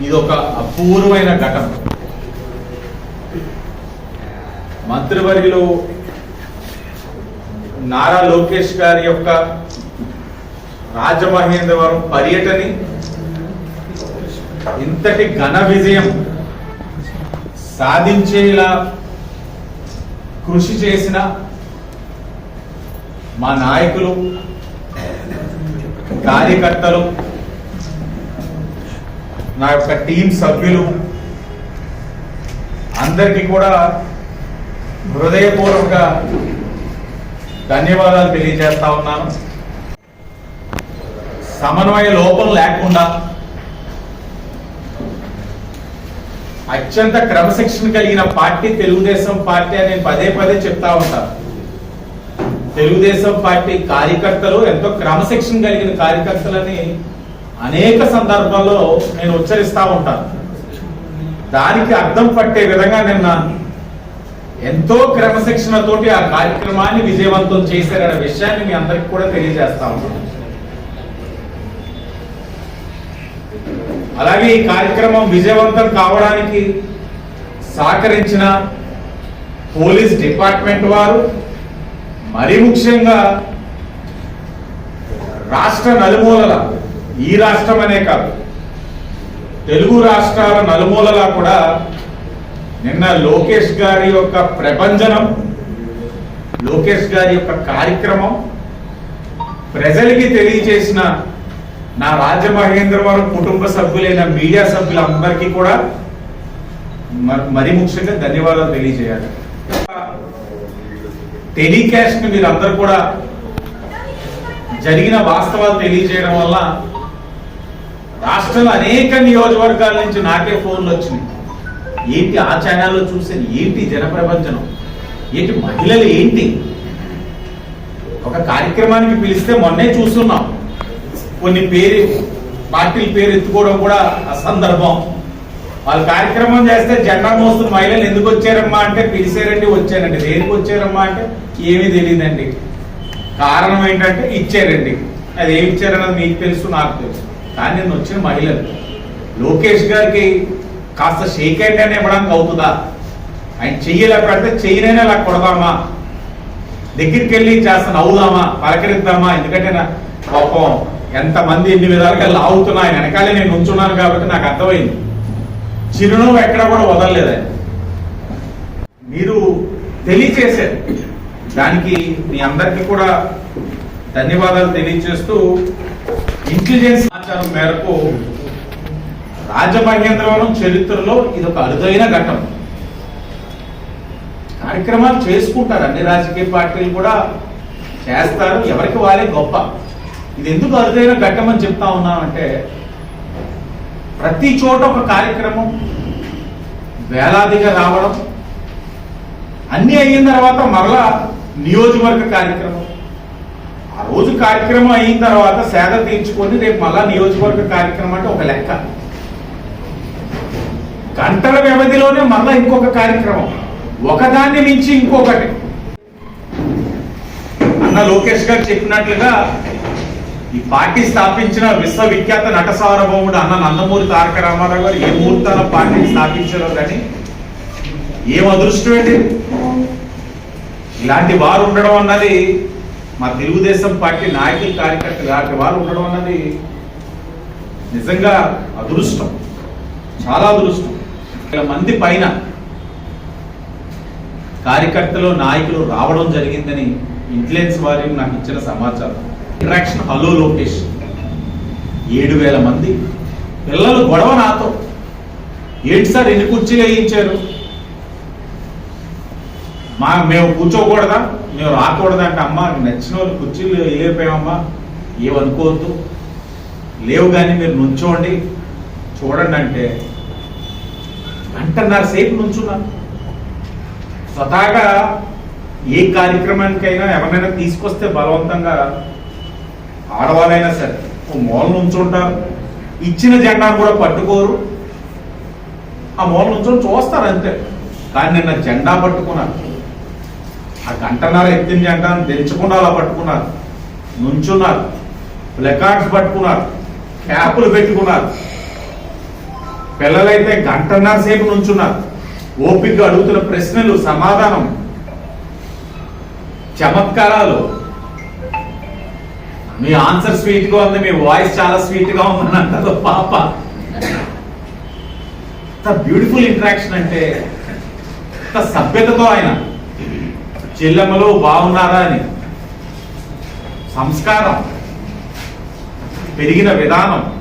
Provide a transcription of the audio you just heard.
ఇది ఒక అపూర్వమైన ఘటన. మంత్రివర్యులు నారా లోకేష్ గారి యొక్క రాజమహేంద్రవరం పర్యటని ఇంతటి ఘన విజయం సాధించేలా కృషి చేసిన మా నాయకులు కార్యకర్తలు నా యొక్క టీం సభ్యులు అందరికీ కూడా హృదయపూర్వక ధన్యవాదాలు తెలియజేస్తా ఉన్నాను. సమన్వయ లోపం లేకుండా అత్యంత క్రమశిక్షణ కలిగిన పార్టీ తెలుగుదేశం పార్టీ అని నేను పదే పదే చెప్తా ఉంటాను తెలుగుదేశం పార్టీ కార్యకర్తలు ఎంతో క్రమశిక్షణ కలిగిన కార్యకర్తలని అనేక సందర్భాల్లో నేను ఉచ్చరిస్తూ ఉంటాను. దానికి అర్థం పట్టే విధంగా నిన్న ఎంతో క్రమశిక్షణతోటి ఆ కార్యక్రమాన్ని విజయవంతం చేశారనే విషయాన్ని మీ అందరికి కూడా తెలియజేస్తా ఉన్నాను. అలాగే ఈ కార్యక్రమం విజయవంతం కావడానికి సహకరించిన పోలీస్ డిపార్ట్మెంట్ వారు మరి ముఖ్యంగా రాష్ట్ర నలుమూలల ఈ రాష్ట్రం అనే కాదు. తెలుగు రాష్ట్రాల నలుమూలలా కూడా నిన్న లోకేష్ గారి యొక్క ప్రపంచనం లోకేష్ గారి యొక్క కార్యక్రమం ప్రజలకి తెలియజేసిన నా రాజమహేంద్రవరం కుటుంబ సభ్యులైన మీడియా సభ్యులందరికీ కూడా మరి ముఖ్యంగా ధన్యవాదాలు తెలియజేయాలి. టెలికాస్ట్ మీరు అందరు కూడా జరిగిన వాస్తవాలు తెలియజేయడం వల్ల రాష్ట్రంలో అనేక నియోజకవర్గాల నుంచి నాకే ఫోన్లు వచ్చినాయి. ఏంటి ఆ ఛానల్లో చూసాను ఏంటి జనప్రపంచనం ఏంటి మహిళలు ఏంటి? ఒక కార్యక్రమానికి పిలిస్తే మొన్నే చూస్తున్నాం. కొన్ని పేరు పార్టీల పేరు ఎత్తుకోవడం కూడా అసందర్భం. వాళ్ళు కార్యక్రమం చేస్తే జెండా మోస్తున్న మహిళలు ఎందుకు వచ్చారమ్మా అంటే పిలిచారండి వచ్చారండి. దేనికి వచ్చారమ్మా అంటే ఏమీ తెలియదండి. కారణం ఏంటంటే ఇచ్చారండి. అది ఏమి ఇచ్చారన్నది మీకు తెలుసు నాకు తెలుసు. కానీ నేను వచ్చిన మహిళలు. లోకేష్ గారికి కాస్త షేక్ హ్యాండ్ అని ఇవ్వడానికి అవుతుందా? ఆయన చెయ్యలే పెడితే చెయ్యనైనా ఇలా కొడదామా? దగ్గరికి వెళ్ళి చేస్తా నవ్వుదామా? పలకరిద్దామా? ఎందుకంటే నా పాపం ఎంతమంది ఎన్ని విధాలుగా లాగుతున్నా ఆయన వెనకాలే నేను ఉంచున్నాను కాబట్టి నాకు అర్థమైంది. చిరునవ్వు ఎక్కడ కూడా వదలలేదు ఆయన. మీరు తెలియచేశారు. దానికి మీ అందరికీ కూడా ధన్యవాదాలు తెలియజేస్తూ ఇంటెలిజెన్స్ సమాచారం మేరకు రాజమహేంద్రవరం చరిత్రలో ఇది ఒక అరుదైన ఘట్టం. కార్యక్రమాలు చేసుకుంటారు. అన్ని రాజకీయ పార్టీలు కూడా చేస్తారు. ఎవరికి వాళ్ళే గొప్ప. ఇది ఎందుకు అరుదైన ఘట్టం అని చెప్తా ఉన్నామంటే ప్రతి చోట ఒక కార్యక్రమం వేలాదిగా రావడం అన్ని అయిన తర్వాత మరలా నియోజకవర్గ కార్యక్రమం. రోజు కార్యక్రమం అయిన తర్వాత సేద తీర్చుకొని రేపు మళ్ళా నియోజకవర్గ కార్యక్రమం అంటే ఒక లెక్క. గంటల వ్యవధిలోనే మళ్ళా ఇంకొక కార్యక్రమం. ఒకదాన్ని మించి ఇంకొకటి. అన్న లోకేష్ గారు చెప్పినట్లుగా ఈ పార్టీ స్థాపించిన విశ్వవిఖ్యాత నట సార్వభౌముడు అన్న నందమూరి తారక రామారావు గారు ఏ ముహూర్తాల పార్టీని స్థాపించారో కానీ ఏం అదృష్టం ఏంటి ఇలాంటి వారు ఉండడం అన్నది మా తెలుగుదేశం పార్టీ నాయకులు కార్యకర్తలు లాంటి వాళ్ళు ఉండడం అన్నది నిజంగా అదృష్టం. చాలా అదృష్టం. వేల మంది పైన కార్యకర్తలు నాయకులు రావడం జరిగిందని ఇంటెలిజెన్స్ వారి నాకు ఇచ్చిన సమాచారం. Interaction hello Lokesh. ఏడు వేల మంది. పిల్లలు గొడవ నాతో. ఏంటి సార్ ఎన్ని కుర్చీలు వేయించారు? మా మేము కూర్చోకూడదా? మేము రాకూడదా అంటే అమ్మ నచ్చిన వాళ్ళు కుర్చీలు వేయలేకపోయామమ్మా ఏమనుకోవద్దు లేవు కానీ మీరు నుంచోండి. చూడండి అంటే గంటన్నర సేపు నుంచున్నాను స్వతహాగా ఏ కార్యక్రమానికైనా ఎవరినైనా తీసుకొస్తే బలవంతంగా ఆడవాళ్ళైనా సరే ఓ మూల నుంచుంటారు. ఇచ్చిన జెండా కూడా పట్టుకోరు. ఆ మూల నుంచొని చూస్తారు అంతే. కానీ నిన్న జెండా పట్టుకున్నాను. ఆ గంటన్నర ఎత్తిన జెండాను తెంచకుండా అలా పట్టుకున్నారు. నుంచున్నారు. ప్లకార్డ్స్ పట్టుకున్నారు. క్యాపులు పెట్టుకున్నారు. పిల్లలైతే గంటన్నర సేపు నుంచున్నారు. ఓపిక అడుగుతున్న ప్రశ్నలు సమాధానం చమత్కారాలు. మీ ఆన్సర్ స్వీట్గా ఉంది మీ వాయిస్ చాలా స్వీట్గా ఉందని అంటారు పాప బ్యూటిఫుల్ ఇంటరాక్షన్ అంటే సభ్యతతో ఆయన. చెల్లెమ్మలు బాగున్నారా అని. సంస్కారం. పెరిగిన విధానం.